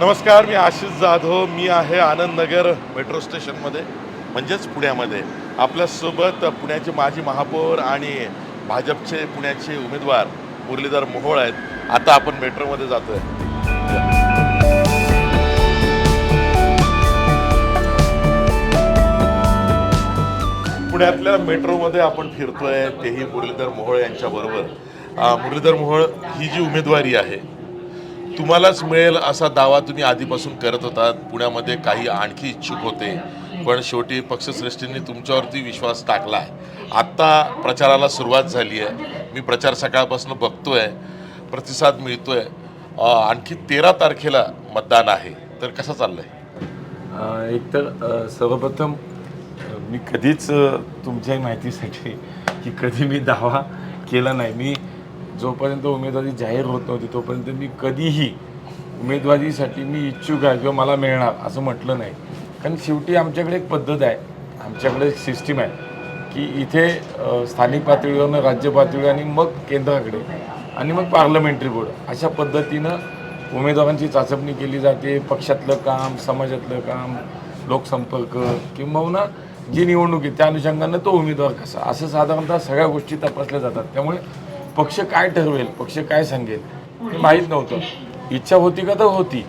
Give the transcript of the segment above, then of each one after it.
नमस्कार मी आशिष जाधव. मी आहे आनंद नगर मेट्रो स्टेशनमध्ये म्हणजेच पुण्यामध्ये. आपल्यासोबत पुण्याचे माजी महापौर आणि भाजपचे पुण्याचे उमेदवार मुरलीधर मोहोळ आहेत. आता आपण मेट्रोमध्ये जातोय. पुण्यातल्या मेट्रोमध्ये आपण फिरतोय तेही मुरलीधर मोहोळ यांच्याबरोबर. मुरलीधर मोहोळ ही जी उमेदवारी आहे तुम्हालाच मिळेल असा दावा तुम्ही आधीपासून करत होतात पुण्यामध्ये काही आणखी इच्छुक होते. पण शेवटी पक्षश्रेष्ठींनी तुमच्यावरती विश्वास टाकला आहे. आत्ता प्रचाराला सुरुवात झाली आहे. मी प्रचार सकाळपासून बघतोय. प्रतिसाद मिळतोय. आहे आणखी तेरा तारखेला मतदान आहे. तर कसं चाललंय? आहे एकतर सर्वप्रथम मी कधीच तुमच्याही तुमच्या माहितीसाठी की कधी मी दावा केला नाही. मी जोपर्यंत उमेदवारी जाहीर होत नव्हती तोपर्यंत मी कधीही उमेदवारीसाठी मी इच्छुक आहे किंवा मला मिळणार असं म्हटलं नाही. कारण शेवटी आमच्याकडे एक पद्धत आहे आमच्याकडे एक सिस्टीम आहे की इथे स्थानिक पातळीवरनं राज्य पातळीवर आणि मग केंद्राकडे आणि मग पार्लमेंटरी बोर्ड अशा पद्धतीनं उमेदवारांची चाचपणी केली जाते पक्षातलं काम समाजातलं काम लोकसंपर्क किंबहुना जी निवडणूक आहे त्या अनुषंगानं तो उमेदवार कसा. असं साधारणतः सगळ्या गोष्टी तपासल्या जातात. त्यामुळे पक्ष काय ठरवेल पक्ष काय सांगेल हे माहीत नव्हतं. इच्छा होती का तर होती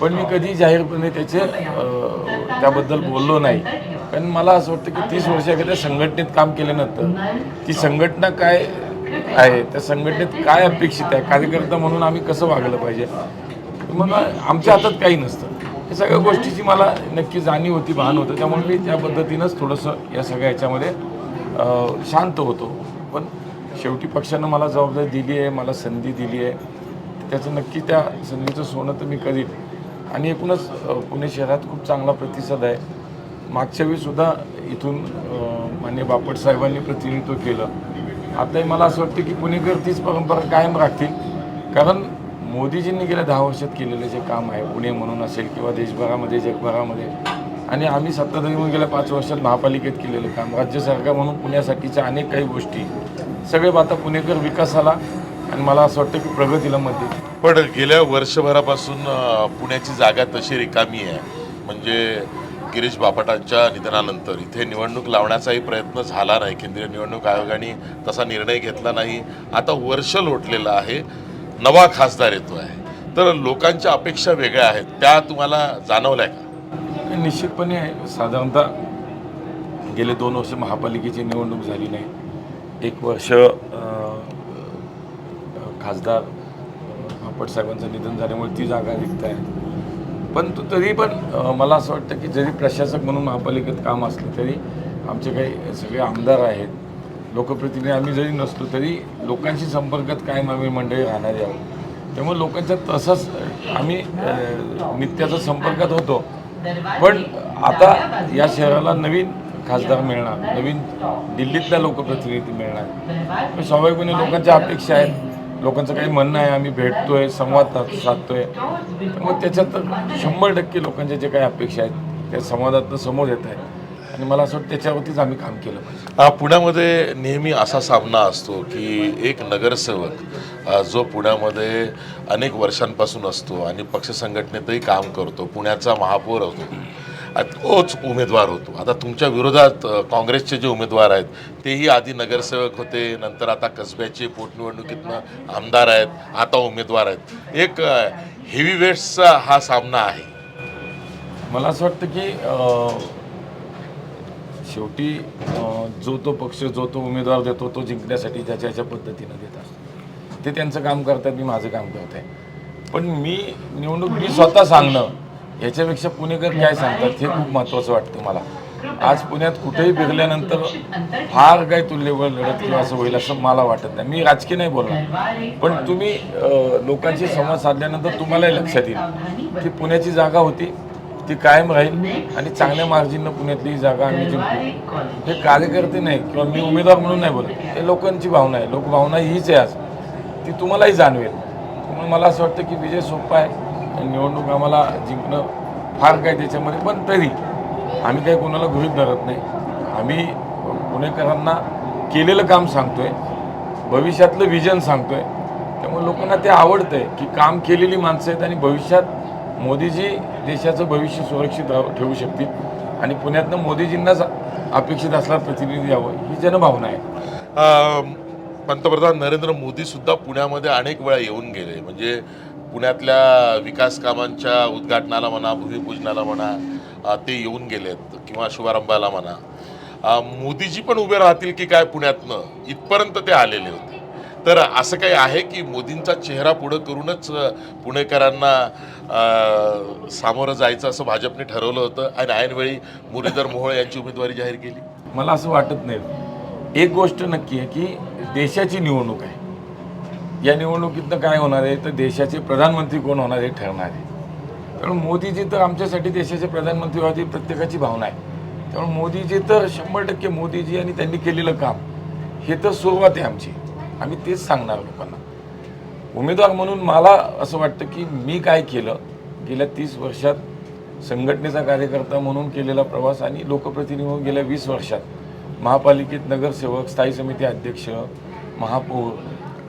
पण मी कधी जाहीरपणे त्याचे त्याबद्दल बोललो नाही. कारण मला असं वाटतं की तीस वर्षाकडे संघटनेत काम केल्यानंतर ती संघटना काय आहे त्या संघटनेत काय अपेक्षित आहे कार्यकर्ता म्हणून आम्ही कसं वागलं पाहिजे? मग आमच्या हातात काही नसतं. या सगळ्या गोष्टीची मला नक्की जाणीव होती भान होतं. त्यामुळे मी त्या पद्धतीनंच थोडंसं या सगळ्या ह्याच्यामध्ये शांत होतो. पण शेवटी पक्षानं मला जबाबदारी दिली आहे मला संधी दिली आहे. त्याचं नक्की त्या संधीचं सोनं तर मी करीन. आणि एकूणच पुणे शहरात खूप चांगला प्रतिसाद आहे. मागच्या वेळीसुद्धा इथून मान्य बापट साहेबांनी प्रतिनिधित्व केलं. आताही मला असं वाटतं की पुणेकर तीच परंपरा कायम राखतील. कारण मोदीजींनी गेल्या दहा वर्षात केलेलं जे काम आहे पुणे म्हणून असेल किंवा देशभरामध्ये जगभरामध्ये आणि आम्ही सत्ताधारी म्हणून गेल्या पाच वर्षात महापालिकेत केलेलं काम राज्य सरकार म्हणून पुण्यासाठीच्या अनेक काही गोष्टी सगळे आता पुणेकर विकासाला आणि मला असं वाटतं की प्रगतीला मत देतील पण गेल्या वर्षभरापासून पुण्याची जागा तशी रिकामी आहे. म्हणजे गिरीश बापटांच्या निधनानंतर इथे निवडणूक लावण्याचाही प्रयत्न झाला नाही. केंद्रीय निवडणूक आयोगाने तसा निर्णय घेतला नाही. आता वर्ष लोटलेलं आहे. नवा खासदार येतो आहे तर लोकांच्या अपेक्षा वेगळ्या आहेत. त्या तुम्हाला जाणवल्या का? निश्चितपणे साधारणतः गेले दोन वर्ष महापालिकेची निवडणूक झाली नाही. एक वर्ष खासदार बापट साहेबांचं निधन झाल्यामुळे ती जागा रिक्त आहे. पण तरी पण मला असं वाटतं की जरी प्रशासक म्हणून महापालिकेत काम असलं तरी आमचे काही सगळे आमदार आहेत. लोकप्रतिनिधी आम्ही जरी नसलो तरी लोकांशी संपर्कात कायम आम्ही मंडळी राहणारे आहोत. त्यामुळे लोकांच्या तसंच आम्ही नित्याचा संपर्कात होतो. पण आता या शहराला नवीन खासदार मिळणार. नवीन दिल्लीतल्या लोकप्रतिनिधी मिळणार. स्वाभाविकपणे लोकांच्या अपेक्षा आहेत. लोकांचं काही म्हणणं आहे आम्ही भेटतोय संवाद साध- साधतोय. त्यामुळे त्याच्यात तर शंभर टक्के लोकांच्या जे काही अपेक्षा आहेत त्या संवादातनं समोर येत आहे आणि मला असं वाटतं त्याच्यावरतीच आम्ही काम केलं पाहिजे. पुण्यामध्ये नेहमी असा सामना असतो की एक नगरसेवक जो पुण्यामध्ये अनेक वर्षांपासून असतो आणि पक्ष संघटनेतही काम करतो पुण्याचा महापौर होतो. तोच उमेदवार होतो. आता तुमच्या विरोधात काँग्रेसचे जे उमेदवार आहेत तेही आधी नगरसेवक होते नंतर आता कसब्याचे पोटनिवडणुकीतनं आमदार आहेत आता उमेदवार आहेत. एक हेवी वेट्सचा हा सामना आहे. मला असं वाटतं की शेवटी जो तो पक्ष जो तो उमेदवार देतो तो जिंकण्यासाठी ज्याच्या ज्याच्या पद्धतीनं देत असतो. ते त्यांचं काम करतात मी माझं काम करत आहे पण मी निवडणूक मी स्वतः सांगणं याच्यापेक्षा पुणेकर काय सांगतात? हे खूप महत्त्वाचं वाटतं मला. आज पुण्यात कुठेही फिरल्यानंतर फार काही तुल्यबळ लढत किंवा असं होईल असं मला वाटत नाही. मी राजकीय नाही बोलणार. पण तुम्ही लोकांशी संवाद साधल्यानंतर तुम्हालाही लक्षात येईल की पुण्याची जागा होती ती कायम राहील आणि चांगल्या मार्जिननं पुण्यातली जागा आम्ही जिंकू. हे कार्यकर्ते नाही किंवा मी उमेदवार म्हणून नाही बोलत. हे लोकांची भावना आहे. लोकभावना हीच आहे आज. ती तुम्हालाही जाणवेल. त्यामुळे मला असं वाटतं की विजय सोपा आहे. निवडणूक आम्हाला जिंकणं फार काय त्याच्यामध्ये पण तरी आम्ही काही कोणाला गृहित धरत नाही. आम्ही पुणेकरांना केलेलं काम सांगतोय भविष्यातलं विजन सांगतोय. त्यामुळे लोकांना ते आवडतंय की काम केलेली माणसं आहेत आणि भविष्यात मोदीजी देशाचं भविष्य सुरक्षित ठेवू शकतील. आणि पुण्यातनं मोदीजींनाच अपेक्षित असला प्रतिनिधी यावं ही जनभावना आहे. पंतप्रधान नरेंद्र मोदी सुद्धा पुण्यामध्ये अनेक वेळा येऊन गेले. म्हणजे पुण्यातल्या विकास कामांच्या उद्घाटनाला म्हणा भूमिपूजनाला म्हणा ते येऊन गेलेत किंवा शुभारंभाला म्हणा. मोदीजी पण उभे राहतील की काय पुण्यातनं? इथपर्यंत ते आलेले होते. तर असं काही आहे की मोदींचा चेहरा पुढं करूनच पुणेकरांना सामोरं जायचं असं भाजपने ठरवलं होतं आणि ऐनवेळी मुरलीधर मोहोळ यांची उमेदवारी जाहीर केली? मला असं वाटत नाही. एक गोष्ट नक्की आहे की देशाची निवडणूक आहे. या निवडणुकीतनं काय होणार आहे? तर देशाचे प्रधानमंत्री कोण होणार हे ठरणार आहे. त्यामुळे मोदीजी तर आमच्यासाठी देशाचे प्रधानमंत्री व्हावी प्रत्येकाची भावना आहे. त्यामुळे मोदीजी तर शंभर टक्के मोदीजी आणि त्यांनी केलेलं काम. हे तर सुरुवात आहे आमची. आम्ही तेच सांगणार लोकांना. उमेदवार म्हणून मला असं वाटतं की मी काय केलं गेल्या तीस वर्षात संघटनेचा कार्यकर्ता म्हणून केलेला प्रवास आणि लोकप्रतिनिधी म्हणून गेल्या वीस वर्षात महापालिकेत नगरसेवक स्थायी समिती अध्यक्ष महापौर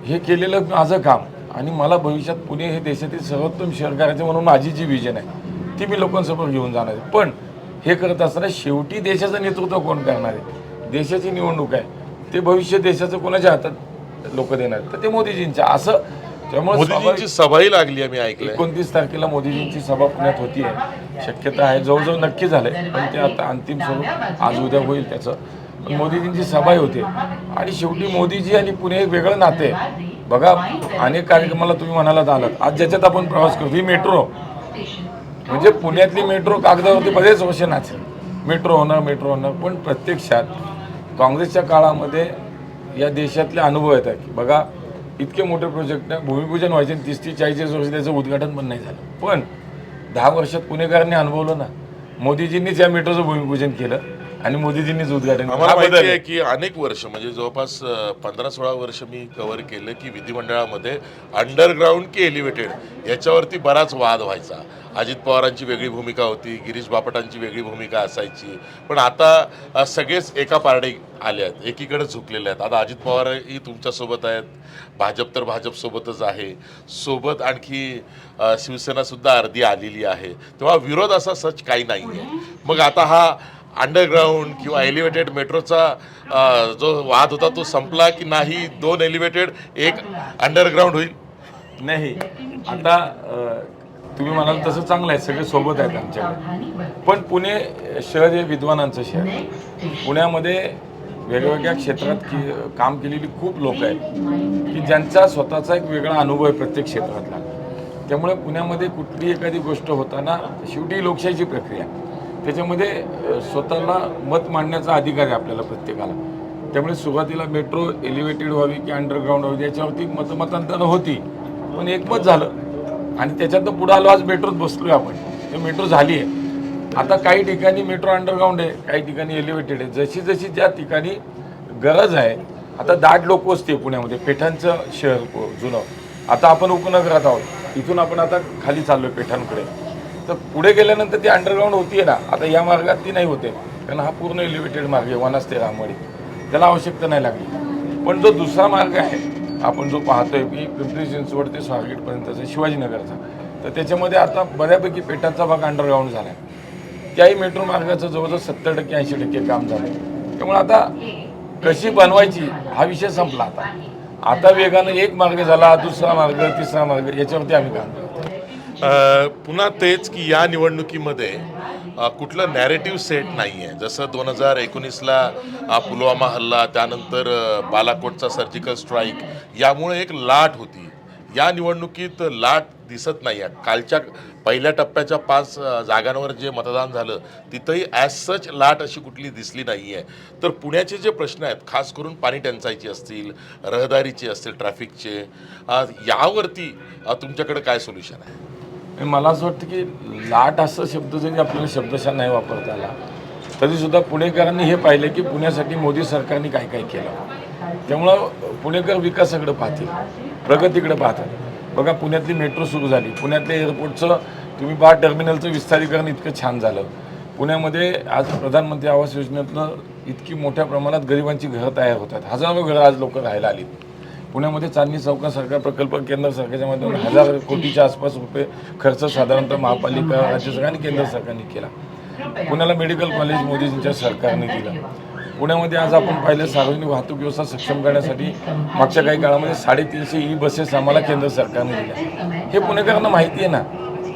हे केलेलं माझं काम. आणि मला भविष्यात पुणे हे देशातील सर्वोत्तम शहर करायचं म्हणून माझी जी विजन आहे ती मी लोकांसमोर घेऊन जाणार आहे. पण हे करत असताना शेवटी देशाचं नेतृत्व कोण करणार आहे? देशाची निवडणूक आहे. ते भविष्य देशाचं कोणाच्या हातात लोक देणार? तर ते मोदीजींच्या. असं त्यामुळे मोदीजींची सभाही लागली आहे मी ऐकलंय. एकोणतीस तारखेला मोदीजींची सभा पुण्यात होती आहे. शक्यता आहे. जवळजवळ नक्की झालंय. पण ते आता अंतिम स्वरूप आज उद्या होईल त्याचं. मोदीजींची सभाही होते. आणि शेवटी मोदीजी आणि पुणे एक वेगळं नाते. आहे बघा अनेक कार्यक्रमाला तुम्ही म्हणालात आलात. आज ज्याच्यात आपण प्रवास करतो ही मेट्रो. म्हणजे पुण्यातली मेट्रो कागदावरती बरेच वर्ष नाचेल मेट्रो होणार मेट्रो होणार पण प्रत्यक्षात काँग्रेसच्या काळामध्ये या देशातले अनुभव येतात की बघा इतके मोठे प्रोजेक्ट आहे भूमिपूजन व्हायचे आणि तीस तीस चाळीस वर्ष त्याचं उद्घाटन पण नाही झालं. पण दहा वर्षात पुणेकरांनी अनुभवलं ना. मोदीजींनीच या मेट्रोचं भूमिपूजन केलं. आणि मोदीजींनीच उद्घाटन. आम्हाला माहिती आहे. की अनेक वर्ष म्हणजे जवळपास पंधरा सोळा वर्ष मी कव्हर केलं की विधिमंडळामध्ये अंडरग्राऊंड की एलिव्हेटेड याच्यावरती बराच वाद व्हायचा. अजित पवारांची वेगळी भूमिका होती गिरीश बापटांची वेगळी भूमिका असायची. पण आता सगळेच एका पारडे आले आहेत एकीकडे झुकलेले आहेत. आता अजित पवारही तुमच्यासोबत आहेत भाजप तर भाजपसोबतच आहे. सोबत आणखी शिवसेनासुद्धा अर्धी आलेली आहे. तेव्हा विरोध असा सच काही नाही आहे मग आता हा अंडरग्राऊंड किंवा एलिव्हेटेड मेट्रोचा जो वाद होता तो संपला की नाही दोन एलिव्हेटेड एक अंडरग्राऊंड होईल? नाही आता तुम्ही म्हणाल तसं चांगलं आहे सगळे सोबत आहेत आमच्याकडे. पण पुणे शहर हे विद्वानांचं शहर आहे. पुण्यामध्ये वेगवेगळ्या क्षेत्रात की काम केलेली खूप लोक आहेत की ज्यांचा स्वतःचा एक वेगळा अनुभव आहे प्रत्येक क्षेत्रातला. त्यामुळे पुण्यामध्ये कुठली एखादी गोष्ट होताना शेवटी लोकशाहीची प्रक्रिया. त्याच्यामध्ये स्वतःला मत मांडण्याचा अधिकार आहे आपल्याला प्रत्येकाला. त्यामुळे सुरुवातीला मेट्रो एलिव्हेटेड व्हावी की अंडरग्राऊंड व्हावी याच्यावरती मतमतांतरं होती. पण एकमत झालं. आणि त्याच्यातनं पुढं आलो आज मेट्रोत बसलो आहे आपण. ते मेट्रो झाली आहे आता काही ठिकाणी मेट्रो अंडरग्राऊंड आहे काही ठिकाणी एलिव्हेटेड आहे. जशी जशी ज्या ठिकाणी गरज आहे आता दाट लोक असते पुण्यामध्ये. पेठांचं शहर जुनं. आता आपण उपनगरात आहोत. इथून आपण आता खाली चाललो आहे पेठांकडे. तर पुढे गेल्यानंतर ती अंडरग्राऊंड होती ना आता या मार्गात ती नाही होते. कारण हा पूर्ण एलिव्हेटेड मार्ग आहे वनास ते रामवाडी. त्याला आवश्यकता नाही लागली. पण जो दुसरा मार्ग आहे आपण जो पाहतोय की पिंपरी चिंचवड ते स्वारगेटपर्यंतचा शिवाजीनगरचा तर त्याच्यामध्ये आता बऱ्यापैकी पेटाचा भाग अंडरग्राऊंड झाला आहे त्याही मेट्रो मार्गाचं जवळजवळ सत्तर टक्के ऐंशी टक्के काम झालं त्यामुळे आता कशी बनवायची हा विषय संपला आता. आता वेगानं एक मार्ग झाला दुसरा मार्ग तिसरा मार्ग याच्यावरती आम्ही काम करतो पुन्हा तेच की या निवडणुकीमध्ये कुठलं नॅरेटिव्ह सेट नाही आहे जसं दोन हजार एकोणीसला पुलवामा हल्ला त्यानंतर बालाकोटचा सर्जिकल स्ट्राईक यामुळे एक लाट होती. या निवडणुकीत लाट दिसत नाही. आहे कालच्या पहिल्या टप्प्याच्या पाच जागांवर जे मतदान झालं तिथंही ॲज सच लाट अशी कुठली दिसली नाही आहे तर पुण्याचे जे प्रश्न आहेत खास करून पाणी टंचाईची असतील रहदारीचे असतील ट्रॅफिकचे यावरती तुमच्याकडे काय सोल्युशन आहे? म्हणजे मला असं वाटतं की लाट असं शब्द जरी आपल्याला शब्दशः नाही वापरता आला. तरीसुद्धा पुणेकरांनी हे पाहिलं की पुण्यासाठी मोदी सरकारने काय काय केलं. त्यामुळं पुणेकर विकासाकडे पाहतील. प्रगतीकडे पाहतात. बघा पुण्यातली मेट्रो सुरू झाली. पुण्यातल्या एअरपोर्टचं तुम्ही पहा टर्मिनलचं विस्तारीकरण इतकं छान झालं. पुण्यामध्ये आज प्रधानमंत्री आवास योजनेतनं इतकी मोठ्या प्रमाणात गरिबांची घरं तयार होतात. हजारो घरं आज लोक राहायला आलीत. पुण्यामध्ये चांदणी चौका सरकार प्रकल्प केंद्र सरकारच्या माध्यमातून हजार कोटीच्या आसपास रुपये खर्च साधारणतः महापालिका राज्य सरकार आणि केंद्र सरकारने केला. पुण्याला मेडिकल कॉलेज मोदीजींच्या सरकारने दिलं. पुण्यामध्ये आज आपण पाहिलं सार्वजनिक वाहतूक व्यवस्था सक्षम करण्यासाठी मागच्या काही काळामध्ये साडेतीनशे ई बसेस आम्हाला केंद्र सरकारने दिल्या. हे पुणेकरांना माहिती आहे ना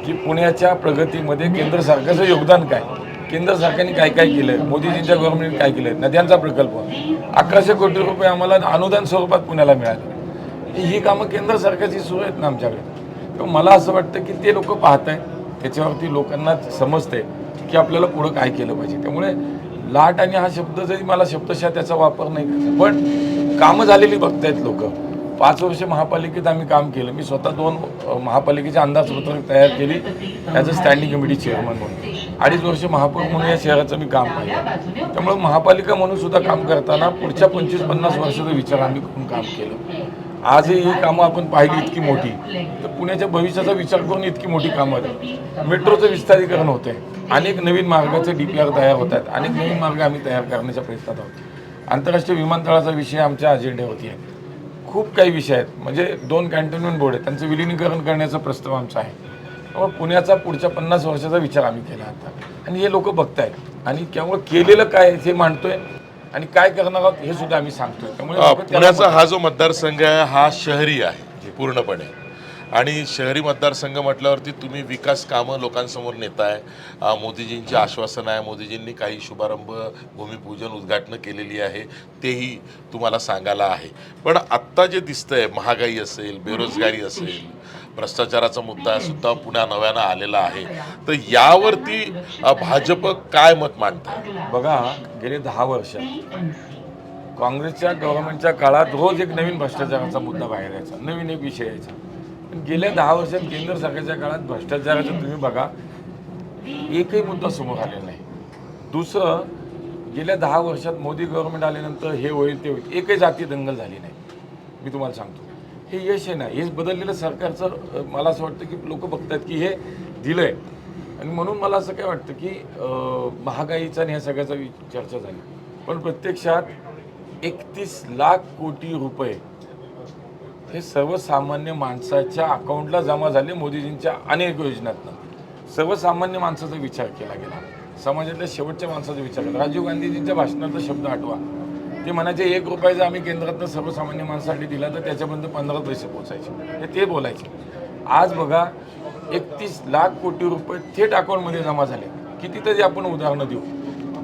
की पुण्याच्या प्रगतीमध्ये केंद्र सरकारचं योगदान काय? केंद्र सरकारने काय काय केलं मोदीजींच्या गव्हर्नमेंटने काय केलं नद्यांचा प्रकल्प. अकराशे कोटी रुपये आम्हाला अनुदान स्वरूपात पुण्याला मिळाले. ही कामं केंद्र सरकारची सुरू आहेत ना आमच्याकडे. तर मला असं वाटतं की ते लोक पाहत आहेत त्याच्यावरती लोकांना समजते की आपल्याला पुढं काय केलं पाहिजे. त्यामुळे लाट आणि हा शब्द जरी मला शब्दशः त्याचा वापर नाही करायचा पण कामं झालेली बघतायत लोक. पाच वर्ष महापालिकेत आम्ही काम केलं. मी स्वतः दोन महापालिकेचे अंदाजपत्रक तयार केली. As a standing committee chairman म्हणून. अडीच वर्ष महापौर म्हणून या शहराचं मी काम पाहिलं. त्यामुळे महापालिका म्हणून सुद्धा काम करताना पुढच्या पंचवीस पन्नास वर्षाचा विचार आम्ही करून काम केलं. आजही ही कामं आपण पाहिली इतकी मोठी. तर पुण्याच्या भविष्याचा विचार करून इतकी मोठी कामं आहेत. मेट्रोचं विस्तारीकरण होतंय. अनेक नवीन मार्गाचे डी पी आर तयार होत आहेत. अनेक नवीन मार्ग आम्ही तयार करण्याच्या प्रयत्नात आहोत. आंतरराष्ट्रीय विमानतळाचा विषय आमच्या अजेंड्यावरती आहे. खूप काही विषय आहेत. म्हणजे दोन कॅन्टोन्मेंट बोर्ड आहेत. त्यांचं विलिनीकरण करण्याचा प्रस्ताव आमचा आहे. त्यामुळे पुण्याचा पुढच्या पन्नास वर्षाचा विचार आम्ही केला आता. आणि हे लोक बघतायत. आणि त्यामुळे केलेलं काय हे मांडतोय. आणि काय करणार आहोत हे सुद्धा आम्ही सांगतोय. त्यामुळे पुण्याचा हा जो मतदारसंघ आहे हा शहरी आहे पूर्णपणे. आणि शहरी मतदारसंघ म्हटल्यावरती तुम्ही विकास कामं लोकांसमोर नेताय. मोदीजींची आश्वासनं आहे. मोदीजींनी काही शुभारंभ भूमिपूजन उद्घाटनं केलेली आहे. तेही तुम्हाला सांगायला आहे. पण आत्ता जे दिसतंय महागाई असेल बेरोजगारी असेल भ्रष्टाचाराचा मुद्दा सुद्धा पुण्या नव्यानं आलेला आहे. तर यावरती भाजप काय मत मांडतं बघा गेले दहा वर्ष. काँग्रेसच्या गव्हर्नमेंटच्या काळात रोज एक नवीन भ्रष्टाचाराचा मुद्दा बाहेर यायचा नवीन एक विषय यायचा. गेल्या दहा वर्षात केंद्र सरकारच्या काळात भ्रष्टाचाराचं तुम्ही बघा एकही मुद्दा समोर आलेला नाही. दुसरं गेल्या दहा वर्षात मोदी गव्हर्नमेंट आल्यानंतर हे होईल ते होईल एकही जाती दंगल झाली नाही. मी तुम्हाला सांगतो. हे यश आहे ना हे बदललेलं सरकारचं मला असं वाटतं की लोक बघतात की हे दिलं आहे आणि म्हणून मला असं काय वाटतं की महागाईचा आणि ह्या सगळ्याचा वि- चर्चा झाली. पण प्रत्यक्षात एकतीस लाख कोटी रुपये हे सर्वसामान्य माणसाच्या अकाउंटला जमा झाले मोदीजींच्या अनेक योजनातनं. सर्वसामान्य माणसाचा विचार केला गेला. समाजातल्या शेवटच्या माणसाचा विचार केला. राजीव गांधीजींच्या भाषणाचा शब्द आठवा. ते म्हणायचे एक रुपया जर आम्ही केंद्रातनं सर्वसामान्य माणसासाठी दिला तर त्याच्यापर्यंत पंधरा पैसे पोचायचे हे ते बोलायचे. आज बघा एकतीस लाख कोटी रुपये थेट अकाउंटमध्ये जमा झाले. कितीतरी आपण उदाहरणं देऊ.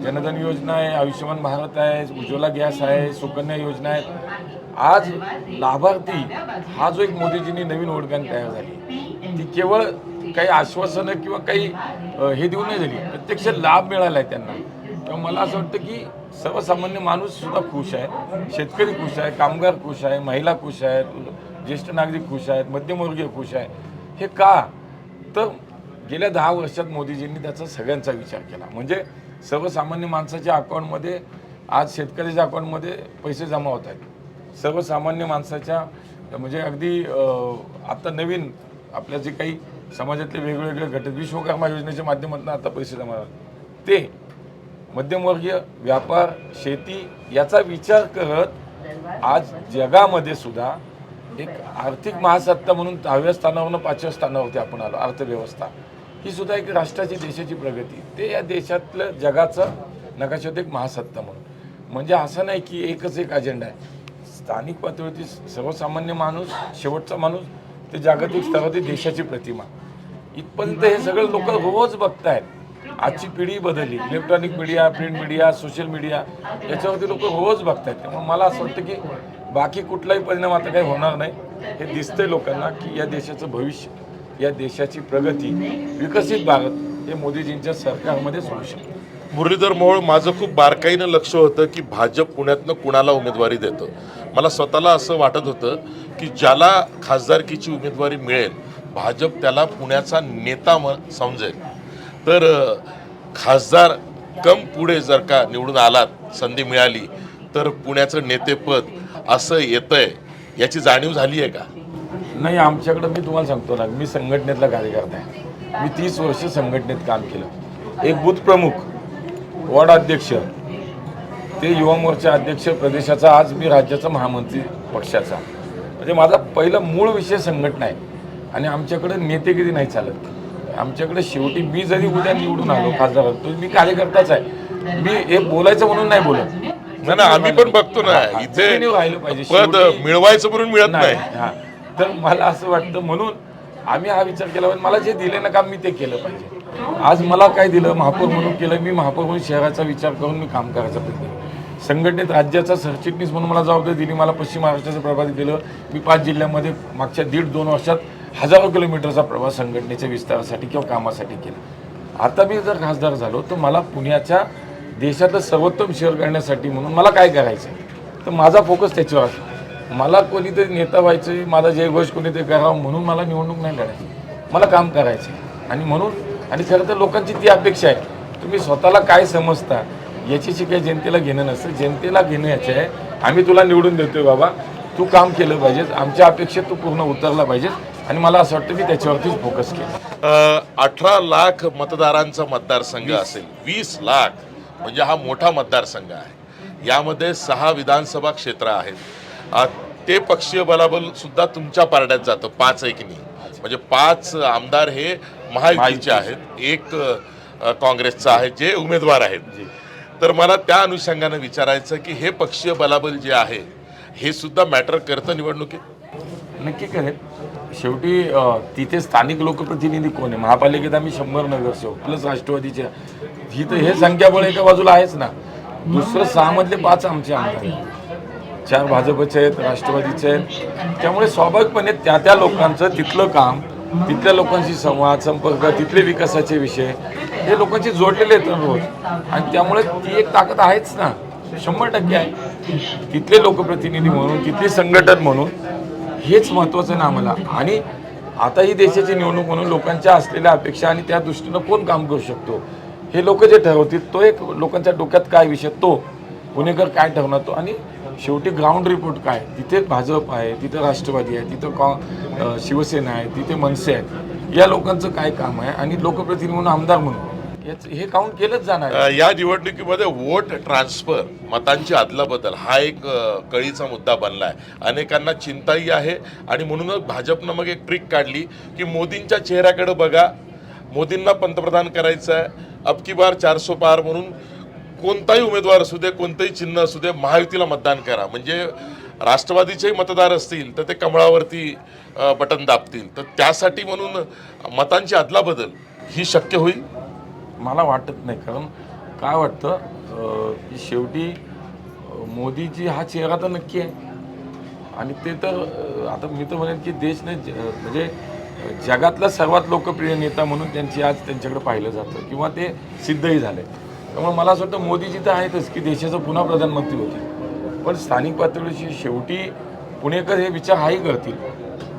जनधन योजना आहे आयुष्यमान भारत आहे उज्ज्वला गॅस आहे सुकन्या योजना आहे आज लाभार्थी हा जो एक मोदीजींनी नवीन ओळखाण तयार झाली. ती केवळ काही आश्वासनं किंवा काही हे देऊन नाही झाली. प्रत्यक्ष लाभ मिळाला आहे त्यांना. तेव्हा मला असं वाटतं की सर्वसामान्य माणूस सुद्धा खुश आहे. शेतकरी खुश आहे कामगार खुश आहे महिला खुश आहेत ज्येष्ठ नागरिक खुश आहेत मध्यमवर्गीय खुश आहे हे का? तर गेल्या दहा वर्षात मोदीजींनी त्याचा सगळ्यांचा विचार केला. म्हणजे सर्वसामान्य माणसाच्या अकाउंटमध्ये आज शेतकऱ्याच्या अकाउंटमध्ये पैसे जमा होत आहेत. सर्वसामान्य माणसाच्या म्हणजे अगदी आत्ता आता नवीन आपल्या जे काही समाजातले वेगवेगळे घटक विश्वकर्मा योजनेच्या माध्यमातून आता पैसे जमा ते मध्यमवर्गीय व्यापार शेती याचा विचार करत आज जगामध्ये सुद्धा एक आर्थिक महासत्ता म्हणून दहाव्या स्थानावरून पाचव्या स्थानावरती आपण आलो अर्थव्यवस्था. ही सुद्धा एक राष्ट्राची देशाची प्रगती. ते या देशातलं जगाचं नकाशात एक महासत्ता म्हणून. म्हणजे असं नाही की एकच एक अजेंडा आहे. स्थानिक पातळीवरती सर्वसामान्य माणूस शेवटचा माणूस ते जागतिक स्तरावरती देशाची प्रतिमा. इथपर्यंत हे सगळं लोक रोज बघतायत. आजची पिढी बदलली. Electronic media print media social media याच्यावरती लोक रोज बघतायत. त्यामुळे मला असं वाटतं की बाकी कुठलाही परिणाम आता काही होणार नाही. हे दिसतंय लोकांना की या देशाचं भविष्य. या देशाची प्रगती विकसित भारत हे मोदीजींच्या सरकारमध्ये होऊ शकते. मुरलीधर मोहोळ माझं खूप बारकाईनं लक्ष होतं की भाजप पुण्यातनं कुणाला उमेदवारी देतं. मला स्वतःला असं वाटत होतं की ज्याला खासदारकीची उमेदवारी मिळेल भाजप त्याला पुण्याचा नेता म समजेल. तर खासदार कम पुढे जर का निवडून आलात संधी मिळाली तर पुण्याचं नेतेपद असं येतंय याची जाणीव झाली आहे का? नाही आमच्याकडं मी तुम्हाला सांगतो ना मी संघटनेतला कार्यकर्ता आहे. मी तीस वर्ष संघटनेत काम केलं. एक बूथ प्रमुख वॉर्ड अध्यक्ष ते युवा मोर्चा अध्यक्ष प्रदेशाचा आज मी राज्याचा महामंत्री पक्षाचा. म्हणजे माझा पहिला मूळ विषय संघटना आहे. आणि आमच्याकडे नेतेगिरी नाही चालत. आमच्याकडे शेवटी मी जरी उद्या निवडून आलो खासदार तर मी कार्यकर्ताच आहे. मी हे बोलायचं म्हणून नाही बोलत. नाही ना आम्ही पण बघतो ना इथे राहिलं पाहिजे. पद मिळवायचं म्हणून मिळत नाही तर मला असं वाटतं म्हणून आम्ही हा विचार केला पाहिजे मला जे दिले ना काम मी ते केलं पाहिजे. आज मला काय दिलं महापौर म्हणून केलं मी महापौर म्हणून शहराचा विचार करून मी काम करायचा प्रयत्न संघटनेत राज्याचा सरचिटणीस म्हणून मला जबाबदारी दिली मला पश्चिम महाराष्ट्राचं प्रभारी दिलं. मी पाच जिल्ह्यामध्ये मागच्या दीड दोन वर्षात हजारो किलोमीटरचा प्रवास संघटनेच्या विस्तारासाठी किंवा कामासाठी केला. आता मी जर खासदार झालो तर मला पुण्याच्या देशातलं सर्वोत्तम शहर करण्यासाठी म्हणून मला काय करायचं आहे तर माझा फोकस त्याच्यावर असतो मला कोणीतरी नेता व्हायचं माझा जयघोष कोणीतरी करावं म्हणून मला निवडणूक नाही लढायची. मला काम करायचं. आणि म्हणून आणि खरं तर लोकांची ती अपेक्षा आहे. तुम्ही स्वतःला काय समजता याच्याशी काही जनतेला घेणं नसतं. जनतेला घेणं याचे आहे. आम्ही तुला निवडून देतोय बाबा. तू काम केलं पाहिजेस. आमच्या अपेक्षेत तू पूर्ण उतरला पाहिजेस. आणि मला असं वाटतं की त्याच्यावरतीच फोकस केलं. अठरा लाख मतदारांचा मतदारसंघ असेल. वीस लाख. म्हणजे हा मोठा मतदारसंघ आहे. यामध्ये सहा विधानसभा क्षेत्र आहेत. ते पक्षीय बलाबल सुद्धा तुमच्या पारड्यात जातं पाच एकनी म्हणजे पाच आमदार हे महायुतीचे आहेत एक काँग्रेसचा आहे जे उमेदवार आहेत. तर मला त्या अनुषंगानं विचारायचं की हे पक्षीय बलाबल जे आहे हे सुद्धा मॅटर करतं निवडणुकीत? नक्की करेल. शेवटी तिथे स्थानिक लोकप्रतिनिधी कोण आहे? महापालिकेत आम्ही शंभर नगरसेवक प्लस राष्ट्रवादीच्या ही तर हे संख्याबळ एका बाजूला आहेच ना. दुसरं सहा मधले पाच आमचे आमदार आहेत. चार भाजपचे आहेत राष्ट्रवादीचे आहेत. त्यामुळे स्वाभाविकपणे त्या त्या लोकांचं तिथलं काम तिथल्या लोकांशी संवाद संपर्क तिथले विकासाचे विषय हे लोकांशी जोडलेले आहेत रोज. आणि त्यामुळे ती एक ताकद आहेच ना. शंभर टक्के आहे. तिथले लोकप्रतिनिधी म्हणून तिथले संघटन म्हणून हेच महत्त्वाचं आहे ना आम्हाला. आणि आता ही देशाची निवडणूक म्हणून लोकांच्या असलेल्या अपेक्षा आणि त्या दृष्टीनं कोण काम करू शकतो? हे लोक जे ठरवतील तो एक लोकांच्या डोक्यात काय विषय तो. पुणेकर काय ठरवणार तो? आणि शेवटी ग्राउंड रिपोर्ट काय? तिथे भाजप आहे तिथं राष्ट्रवादी आहे तिथं कॉ शिवसेना आहे तिथे मनसे आहेत. या लोकांचं काय काम आहे? आणि लोकप्रतिनिधी म्हणून आमदार म्हणून? याच हे काउंट केलंच जाणार या निवडणुकीमध्ये वोट ट्रान्सफर मतांची अदलाबदल हा एक कळीचा मुद्दा बनला आहे अनेकांना चिंताही आहे. आणि म्हणूनच भाजपनं मग एक ट्रिक काढली की मोदींच्या चेहऱ्याकडे बघा. मोदींना पंतप्रधान करायचं आहे अबकी बार चारसो पार म्हणून कोणताही उमेदवार असू दे कोणतंही चिन्ह असू दे महायुतीला मतदान करा. म्हणजे राष्ट्रवादीचेही मतदार असतील तर ते कमळावरती बटन दाबतील. तर त्यासाठी म्हणून मतांची अदलाबदल ही शक्य होईल? मला वाटत नाही. कारण काय वाटतं? की शेवटी मोदीजी हा चेहरा तर नक्की आहे. आणि ते तर आता मी तर म्हणेन की देश नाही ज- म्हणजे जगातला सर्वात लोकप्रिय नेता म्हणून त्यांची आज त्यांच्याकडे पाहिलं जातं. किंवा ते सिद्धही झाले त्यामुळे मला असं वाटतं मोदीजी तर आहेतच की देशाचं पुन्हा प्रधानमंत्री होते पण स्थानिक पातळीशी शेवटी पुणेकर हे विचार हाही करतील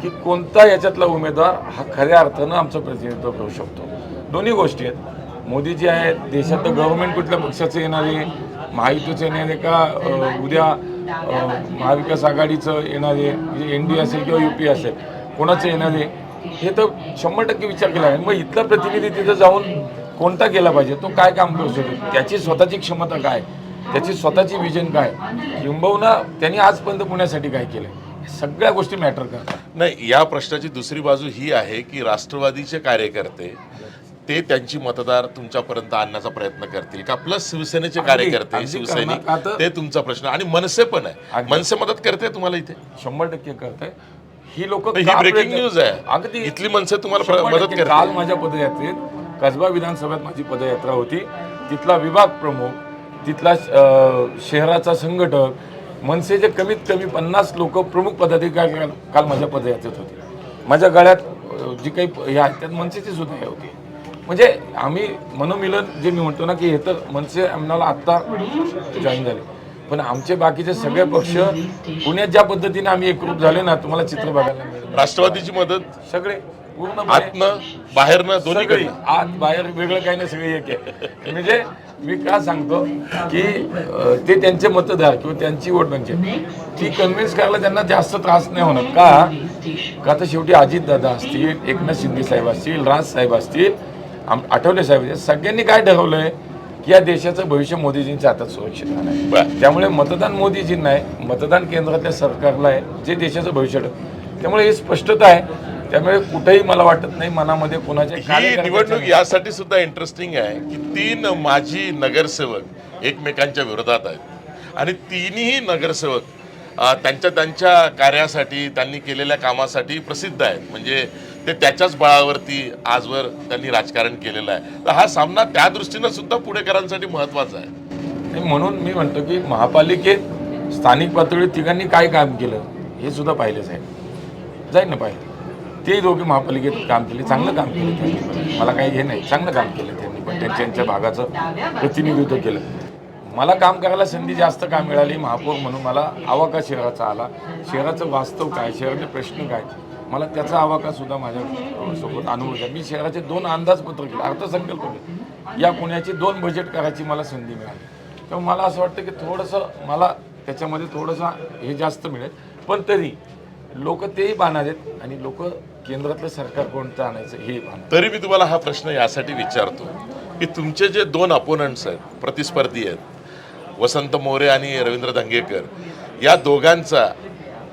की कोणता याच्यातला उमेदवार हा खऱ्या अर्थानं आमचं प्रतिनिधित्व करू शकतो. दोन्ही गोष्टी आहेत. मोदीजी आहेत देशातलं गव्हर्नमेंट कुठल्या पक्षाचं येणार आहे? महायुतीचं येणार आहे का? उद्या महाविकास आघाडीचं येणार आहे? म्हणजे एन डी असेल किंवा यू पी असेल कोणाचं येणार आहे? हे तर शंभर टक्के विचार केला आहे. मग इथला प्रतिनिधी तिथं जाऊन कोणता केला पाहिजे? तो काय काम करू शकतो? त्याची स्वतःची क्षमता काय? त्याची स्वतःची विजन काय? किंबहुना त्यांनी आजपर्यंत पुण्यासाठी काय केलं सगळ्या गोष्टी मॅटर करतात. नाही या प्रश्नाची दुसरी बाजू ही आहे की राष्ट्रवादीचे कार्यकर्ते ते त्यांची मतदार तुमच्यापर्यंत आणण्याचा प्रयत्न करतील का? प्लस शिवसेनेचे कार्यकर्ते शिवसैनिक ते तुमचा प्रश्न आणि मनसे पण आहे. मनसे मदत करते तुम्हाला इथे? शंभर टक्के करताय ही लोक ही ब्रेकिंग न्यूज आहे. अगदी. इथली मनसे तुम्हाला मदत. करते काल माझ्या पदयात्रेत कसबा विधानसभेत माझी पदयात्रा होती. तिथला विभाग प्रमुख तिथला शहराचा संघटक मनसेचे कमीत कमी पन्नास लोक प्रमुख पदाधिकारी काल- माझ्या पदयात्रेत होते. माझ्या गळ्यात जी काही हे आहेत त्यात मनसेची सुद्धा हे होती. म्हणजे आम्ही मनोमिलन जे मी म्हणतो ना की हे तर मनसे आम्हाला आत्ता जॉईन झाले. पण आमचे बाकीचे सगळे पक्ष पुण्यात ज्या पद्धतीने आम्ही एकरूप झाले ना तुम्हाला चित्र बघायला मिळेल. राष्ट्रवादीची मदत? सगळे. आतनं बाहेरनं दोन्हीकडे आत बाहेर वेगळं काही नाही सगळे एक आहे. म्हणजे मी का सांगतो की अं, ते त्यांचे मतदार किंवा त्यांची वोट बँक आहे ती कन्व्हिन्स करायला त्यांना जास्त त्रास नाही होणार. का? का तर शेवटी अजितदादा असतील एकनाथ शिंदे साहेब असतील राज साहेब असतील आम आठवले साहेब असतील सगळ्यांनी काय ठरवलंय या देशाचं भविष्य मोदीजींच्या हातात सुरक्षित राहणार आहे. बर. त्यामुळे मतदान मोदीजींना आहे मतदान केंद्रातल्या सरकारला आहे जे देशाचं भविष्य ठरवतं. त्यामुळे ही स्पष्टता आहे. त्यामुळे कुठेही मला वाटत नाही मनामध्ये कोणाच्या ही निवडणूक यासाठी सुद्धा इंटरेस्टिंग आहे की तीन माजी नगरसेवक एकमेकांच्या विरोधात आहेत. आणि तिन्ही नगरसेवक त्यांच्या त्यांच्या कार्यासाठी त्यांनी केलेल्या कामासाठी प्रसिद्ध आहेत. म्हणजे ते त्याच्याच बळावरती आजवर त्यांनी राजकारण केलेलं आहे. तर हा सामना त्या दृष्टीनं सुद्धा पुणेकरांसाठी महत्त्वाचा आहे. म्हणून मी म्हणतो की महापालिकेत स्थानिक पातळीवर तिघांनी काय काम केलं हे सुद्धा पाहिलं जाईल जाईल ना पाहिलं. ते दोघे महापालिकेत काम केले चांगलं काम केलं त्यांनी. मला काही हे नाही चांगलं काम केलं त्यांनी पण त्यांच्या त्यांच्या भागाचं प्रतिनिधित्व केलं. मला काम करायला संधी जास्त का मिळाली? महापौर म्हणून मला आवाका शहराचा आला. शहराचं वास्तव काय? शहराचे प्रश्न काय? मला त्याचा आवाका सुद्धा माझ्या सोबत अनुभव मी शहराचे दोन अंदाजपत्र केले अर्थसंकल्प केले. या पुण्याची दोन बजेट करायची मला संधी मिळाली. तर मला असं वाटतं की थोडंसं मला त्याच्यामध्ये थोडंसं हे जास्त मिळेल. पण तरी लोक तेही बाणार आहेत आणि लोक केंद्रातलं सरकार कोणतं आणायचं हे तरी मी तुम्हाला हा प्रश्न यासाठी विचारतो की तुमचे जे दोन अपोनंट्स आहेत प्रतिस्पर्धी आहेत वसंत मोरे आणि रवींद्र धंगेकर या दोघांचा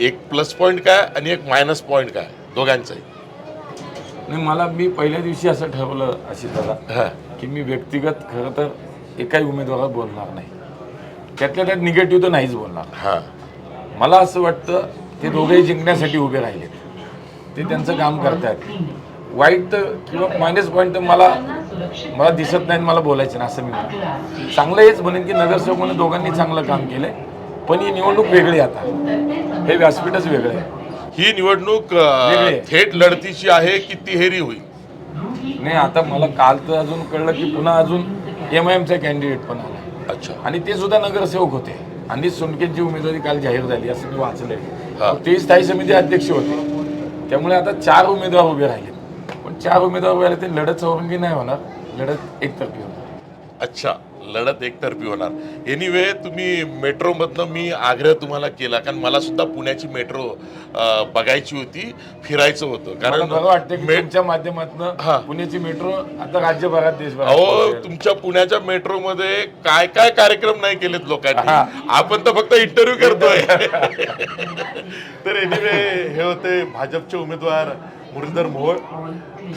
एक प्लस पॉईंट काय आणि एक मायनस पॉईंट काय? दोघांचाही. आणि मला मी पहिल्या दिवशी असं ठरवलं अशी दादा हा. की मी व्यक्तिगत खरं तर एकाही उमेदवारात बोलणार नाही. त्यातल्या त्यात निगेटिव्ह तर नाहीच बोलणार. हा. मला असं वाटतं ते दोघेही जिंकण्यासाठी उभे राहिले. ते त्यांचं काम करतायत. वाईट तर किंवा मायनस पॉईंट तर मला मला दिसत नाही मला बोलायचं नाही असं मी म्हणतो. चांगलं हेच म्हणेन की नगरसेवक म्हणून दोघांनी चांगलं काम केलंय पण ही निवडणूक वेगळी आता. हे व्यासपीठच वेगळं आहे. ही निवडणूक. थेट लढतीची आहे की तिहेरी होईल? नाही आता मला काल तर अजून कळलं की पुन्हा अजून एम आय एमचा कॅन्डिडेट पण आला. अच्छा. आणि ते सुद्धा नगरसेवक होते. आणि सोनकेची उमेदवारी काल जाहीर झाली असं मी वाचलंय. ते स्थायी समिती अध्यक्ष होते. त्यामुळे आता चार उमेदवार उभे राहिले पण चार उमेदवार उभे राहिले ते लढत चौरंगी नाही होणार. लढत एकतर्फी होणार. अच्छा. लढत एकतर्फी होणार एनिवे तुम्ही मेट्रोमधनं मी आग्रह तुम्हाला केला कारण मला सुद्धा पुण्याची मेट्रो बघायची होती फिरायचं होतं कारण बरं वाटतं की मे- तुमच्या हा. माध्यमातून पुण्याची मेट्रो आता राज्यभरात देशभरात अहो पोहोचेल. तुमच्या पुण्याच्या मेट्रोमध्ये काय काय कार्यक्रम नाही केलेत लोकांनी हा. आपण तर फक्त इंटरव्ह्यू करतोय तर एनिवे हे होते भाजपचे उमेदवार मुरलीधर मोहोळ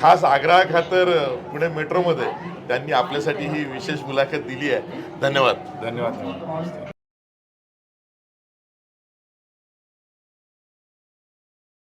खास आग्रह खातर पुणे मेट्रोमध्ये त्यांनी आपल्यासाठी ही विशेष मुलाखत दिली आहे. धन्यवाद. धन्यवाद.